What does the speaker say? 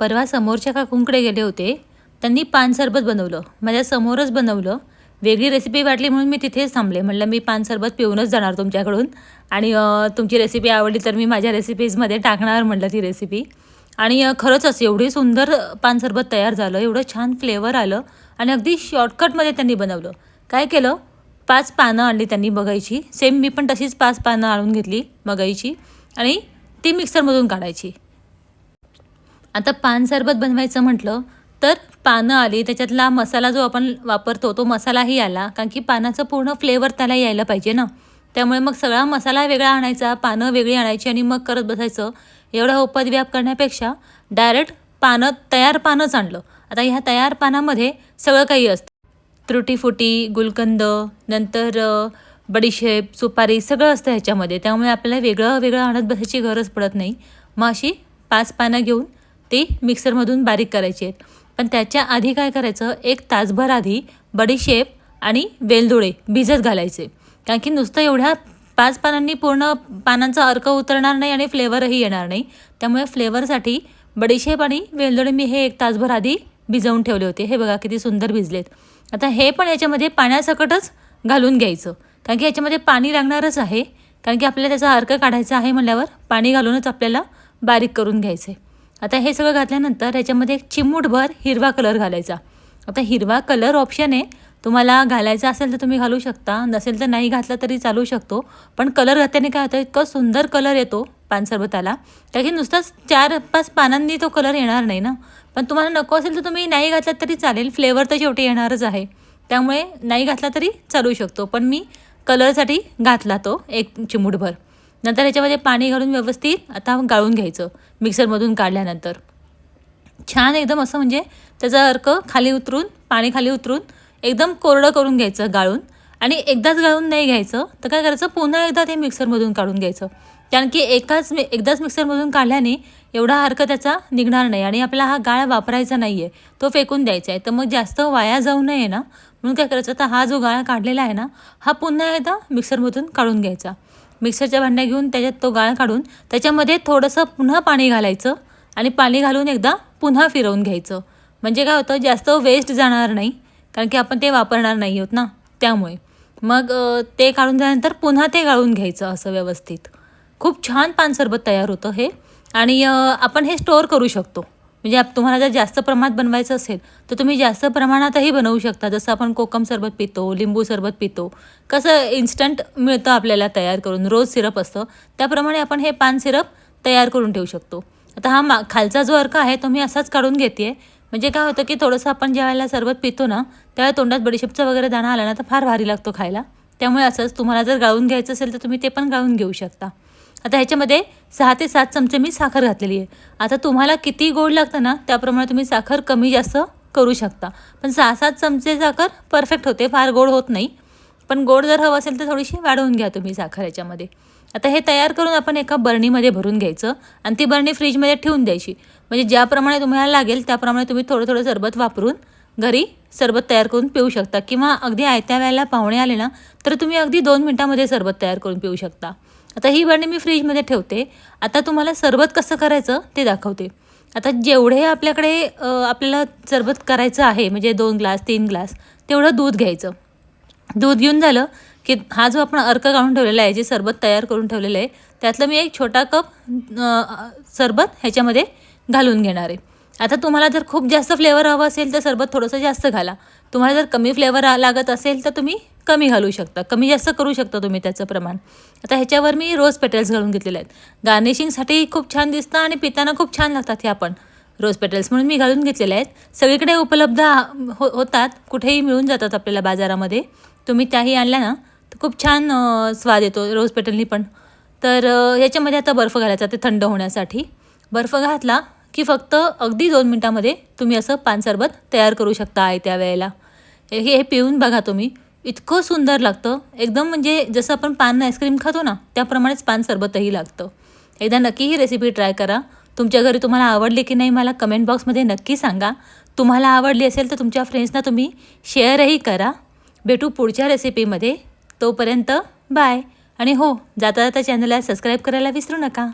परवा समोरच्या काकूंकडे गेले होते. त्यांनी पान सरबत बनवलं. माझ्या समोरच बनवलं. वेगळी रेसिपी वाटली म्हणून मी तिथेच थांबले. म्हणलं मी पान सरबत पिऊनच जाणार तुमच्याकडून. आणि तुमची रेसिपी आवडली तर मी माझ्या रेसिपीजमध्ये टाकणार म्हटलं ती रेसिपी आणि खरंच असं एवढी सुंदर पान सरबत तयार झालं. एवढं छान फ्लेवर आलं. आणि अगदी शॉर्टकटमध्ये त्यांनी बनवलं. काय केलं? पाच पानं आणली त्यांनी बघायची सेम मी पण तशीच पाच पानं आणून घेतली बघायची आणि ती मिक्सरमधून काढायची. आता पान सरबत बनवायचं म्हटलं तर पानं आली त्याच्यातला मसाला जो आपण वापरतो तो मसालाही आला. कारण की पानाचं पूर्ण फ्लेवर त्याला यायला पाहिजे ना. त्यामुळे मग सगळा मसाला वेगळा आणायचा पानं वेगळी आणायची आणि मग करत बसायचं. एवढा उपद्व्याप करण्यापेक्षा डायरेक्ट पानं तयार पानंच आणलं. आता ह्या तयार पानामध्ये सगळं काही असतं. त्रुटीफुटी गुलकंद नंतर बडीशेप सुपारी सगळं असतं ह्याच्यामध्ये. त्यामुळे आपल्याला वेगळं वेगळं आणत बसायची गरज पडत नाही. मग अशी पाच पानं घेऊन ती मिक्सरमधून बारीक करायची आहेत. पण त्याच्या आधी काय करायचं? एक तासभर आधी बडीशेप आणि वेलदोडे भिजत घालायचे. कारण की नुसतं एवढ्या पाच पानांनी पूर्ण पानांचा अर्क उतरणार नाही आणि फ्लेवरही येणार नाही. त्यामुळे फ्लेवरसाठी बडीशेप आणि वेलदोडे मी हे एक तासभर आधी भिजवून ठेवले होते. हे बघा किती सुंदर भिजलेत. आता हे पण याच्यामध्ये पाण्यासकटच घालून घ्यायचं. कारण की याच्यामध्ये पाणी लागणारच आहे. कारण की आपल्याला त्याचा अर्क काढायचा आहे म्हणल्यावर पाणी घालूनच आपल्याला बारीक करून घ्यायचं आहे आता हे सगळं घातल्यानंतर याच्यामध्ये एक चिमूटभर हिरवा कलर घालायचा. आता हिरवा कलर ऑप्शन आहे. तुम्हाला घालायचा असेल तर तुम्ही घालू शकता नसेल तर नाही घातला तरी चालू शकतो. पण कलर घातल्याने काय होतं इतकं सुंदर कलर येतो पानसरबताला कारण की नुसताच चार पाच पानांनी तो कलर येणार नाही ना. पण तुम्हाला नको असेल तर तुम्ही नाही घातलात तरी चालेल. फ्लेवर तर शेवटी येणारच आहे. त्यामुळे नाही घातला तरी चालू शकतो. पण मी कलरसाठी घातला तो एक चिमूटभर. नंतर ह्याच्यामध्ये पाणी घालून व्यवस्थित आता गाळून घ्यायचं मिक्सरमधून काढल्यानंतर. छान एकदम असं म्हणजे त्याचा अर्क खाली उतरून पाणी खाली उतरून एकदम कोरडं करून घ्यायचं गाळून. आणि एकदाच गाळून नाही घ्यायचं तर काय करायचं? पुन्हा एकदा ते मिक्सरमधून काढून घ्यायचं. कारण की एकाच मी एकदाच मिक्सरमधून काढल्याने एवढा अर्क त्याचा निघणार नाही आणि आपला हा गाळ वापरायचा नाही आहे तो फेकून द्यायचा आहे. तर मग जास्त वाया जाऊ नये ना. म्हणून काय करायचं? तर हा जो गाळ काढलेला आहे ना हा पुन्हा एकदा मिक्सरमधून काढून घ्यायचा. मिक्सरच्या भांड्या घेऊन त्याच्यात तो गाळ काढून त्याच्यामध्ये थोडंसं पुन्हा पाणी घालायचं आणि पाणी घालून एकदा पुन्हा फिरवून घ्यायचं. म्हणजे काय होतं जास्त वेस्ट जाणार नाही कारण की आपण ते वापरणार नाही आहोत ना त्यामुळे. मग ते काढून झाल्यानंतर पुन्हा ते गाळून घ्यायचं असं व्यवस्थित. खूप छान पान सरबत तयार होतं हे. आणि आपण हे स्टोअर करू शकतो. म्हणजे तुम्हाला जर जास्त प्रमाणात बनवायचं असेल तर तुम्ही जास्त प्रमाणातही बनवू शकता. जसं आपण कोकम सरबत पितो लिंबू सरबत पितो. कसं इन्स्टंट मिळतं आपल्याला तयार करून. रोज सिरप असतं. त्याप्रमाणे आपण हे पान सिरप तयार करून ठेवू शकतो. आता हा मा खालचा जो अर्क आहे तो मी असाच काढून घेते आहे म्हणजे काय होतं की थोडंसं आपण ज्या वेळेला सरबत पितो ना त्यावेळेला तोंडात बडीशेपचा वगैरे दाणा आला ना तर फार भारी लागतो खायला. त्यामुळे असंच तुम्हाला जर गाळून घ्यायचं असेल तर तुम्ही ते पण गाळून घेऊ शकता. आता ह्याच्यामध्ये सहा ते सात चमचे मी साखर घातलेली आहे. आता तुम्हाला किती गोड लागतं ना त्याप्रमाणे तुम्ही साखर कमी जास्त करू शकता. पण सहा सात चमचे साखर परफेक्ट होते फार गोड होत नाही. पण गोड जर हवं असेल तर थोडीशी वाढवून घ्या तुम्ही साखर याच्यामध्ये आता हे तयार करून आपण एका बरणीमध्ये भरून घ्यायचं आणि ती बरणी फ्रीजमध्ये ठेवून द्यायची. म्हणजे ज्याप्रमाणे तुम्हाला लागेल त्याप्रमाणे तुम्ही थोडं थोडं सरबत वापरून घरी सरबत तयार करून पिऊ शकता. किंवा अगदी आयत्या वेळेला पाहुणे आले ना तर तुम्ही अगदी दोन मिनटामध्ये सरबत तयार करून पिऊ शकता. आता ही बरणी मी फ्रीजमध्ये ठेवते. आता तुम्हाला सरबत कसं करायचं ते दाखवते. आता जेवढे आपल्याकडे आपल्याला सरबत करायचं आहे म्हणजे दोन ग्लास तीन ग्लास तेवढं दूध घ्यायचं. दूध घेऊन झालं की हा जो आपण अर्क काढून ठेवलेला आहे जे सरबत तयार करून ठेवलेलं आहे त्यातलं मी एक छोटा कप सरबत ह्याच्यामध्ये घालून घेणार आहे. आता तुम्हाला जर खूप जास्त फ्लेवर हवं असेल तर सरबत थोडंसं जास्त घाला. तुम्हाला जर कमी फ्लेवर लागत असेल तर तुम्ही कमी घालू शकता. कमी जास्त करू शकता तुम्ही त्याचं प्रमाण. आता ह्याच्यावर मी रोज पेटल्स घालून घेतलेले आहेत. गार्निशिंगसाठी खूप छान दिसतं आणि पिताना खूप छान लागतात हे आपण. रोज पेटल्स म्हणून मी घालून घेतलेले आहेत. सगळीकडे उपलब्ध हो होतात. कुठेही मिळून जातात आपल्याला बाजारामध्ये. तुम्ही त्याही आणल्या ना तर खूप छान स्वाद येतो रोज पेटलनी पण. तर ह्याच्यामध्ये याच्यामध्ये आता बर्फ घालायचा ते थंड होण्यासाठी. बर्फ घातला की फक्त अगदी दोन मिनटामध्ये तुम्ही असं पान सरबत तयार करू शकता आहे त्या वेळेला. हे हे पिऊन बघा तुम्ही. इतकं सुंदर लागतं. एकदम म्हणजे जसं आपण पान आईस्क्रीम खातो ना त्याप्रमाणेच पान सरबतही लागतं. एकदा नक्की ही रेसिपी ट्राय करा. तुमच्या घरी तुम्हाला आवडली की नाही मला कमेंट बॉक्समध्ये नक्की सांगा. तुम्हाला आवडली असेल तर तुमच्या फ्रेंड्सना तुम्ही शेअरही करा. भेटू पुढच्या रेसिपीमध्ये तोपर्यंत बाय आणि हो जाता जाता चॅनलला सबस्क्राईब करायला विसरू नका.